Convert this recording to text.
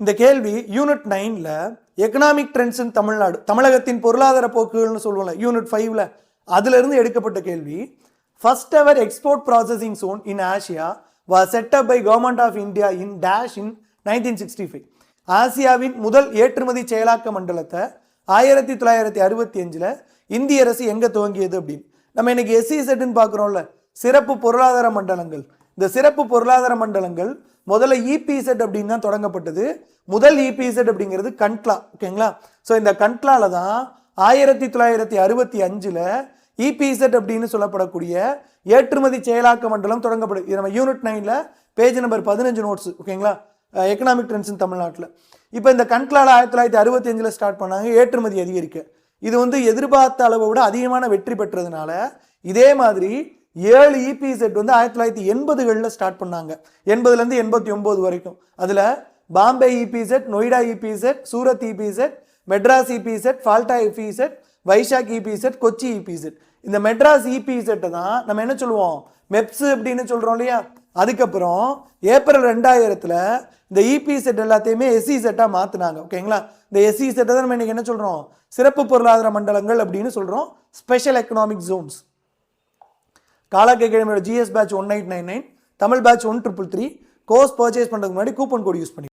இந்த கேள்வி யூனிட் நைனில் எக்கனாமிக் ட்ரெண்ட்ஸ் இன் தமிழ்நாடு தமிழகத்தின் பொருளாதார போக்குகள்னு சொல்லுவோம்ல யூனிட் ஃபைவ்ல அதிலிருந்து எடுக்கப்பட்ட கேள்வி first ever export processing zone in Asia was set up by government of India in dash in nineteen sixty five ஆசியாவின் முதல் ஏற்றுமதி செயலாக்க மண்டலத்தை ஆயிரத்தி தொள்ளாயிரத்தி அறுபத்தி அஞ்சில் இந்திய அரசு எங்கே துவங்கியது அப்படின்னு? நம்ம இன்னைக்கு எஸ்சி செட்னு பார்க்குறோம்ல சிறப்பு பொருளாதார மண்டலங்கள். இந்த சிறப்பு பொருளாதார மண்டலங்கள் முதல்ல இபிசெட் அப்படின்னு தான் தொடங்கப்பட்டது. முதல் இபிசெட் அப்படிங்கிறது கண்ட்லா ஓகேங்களா? ஸோ இந்த கண்ட்லால தான் ஆயிரத்தி தொள்ளாயிரத்தி அறுபத்தி அஞ்சில் இபிசெட் அப்படின்னு சொல்லப்படக்கூடிய ஏற்றுமதி செயலாக்க மண்டலம் தொடங்கப்படுது இது நம்ம யூனிட் நைனில் பேஜ் நம்பர் பதினஞ்சு நோட்ஸ் ஓகேங்களா? எக்கனாமிக் ட்ரெண்ட்ஸ் தமிழ்நாட்டில். இப்போ இந்த கண்ட்லாவில் ஆயிரத்தி தொள்ளாயிரத்தி அறுபத்தி அஞ்சில் ஸ்டார்ட் பண்ணாங்க ஏற்றுமதி அதிகரிக்க. இது வந்து எதிர்பார்த்த அளவை விட அதிகமான வெற்றி பெற்றதுனால இதே மாதிரி ஏழு இபிசெட் வந்து ஆயிரத்தி தொள்ளாயிரத்தி எண்பதுகளில் ஸ்டார்ட் பண்ணாங்க எண்பதுலேருந்து எண்பத்தி ஒம்பது வரைக்கும் அதில் பாம்பே இபிசெட் நொய்டா இபிசெட் சூரத் இபிசெட் மெட்ராஸ் இபிசெட் ஃபால்டா இபிசெட் வைஷாக் இபிசெட் கொச்சி இபிசெட் இந்த மெட்ராஸ் இபிசெட்டை தான் நம்ம என்ன சொல்லுவோம் மெப்ஸ் அப்படின்னு சொல்கிறோம் இல்லையா அதுக்கப்புறம் ஏப்ரல் ரெண்டாயிரத்தில் இந்த இபி செட் எல்லாத்தையுமே எஸ்சி செட்டாக மாற்றினாங்க ஓகேங்களா இந்த எஸ்சி செட்டை தான் நம்ம இன்றைக்கி என்ன சொல்கிறோம் சிறப்பு பொருளாதார மண்டலங்கள் அப்படின்னு சொல்கிறோம் ஸ்பெஷல் எக்கனாமிக் ஜோன்ஸ் காலாக்கு அகாடமியோட GS batch one eight nine nine Tamil batch one triple three course purchase பண்ணுறதுக்கு முன்னாடி கூப்பன் கோட் யூஸ் பண்ணி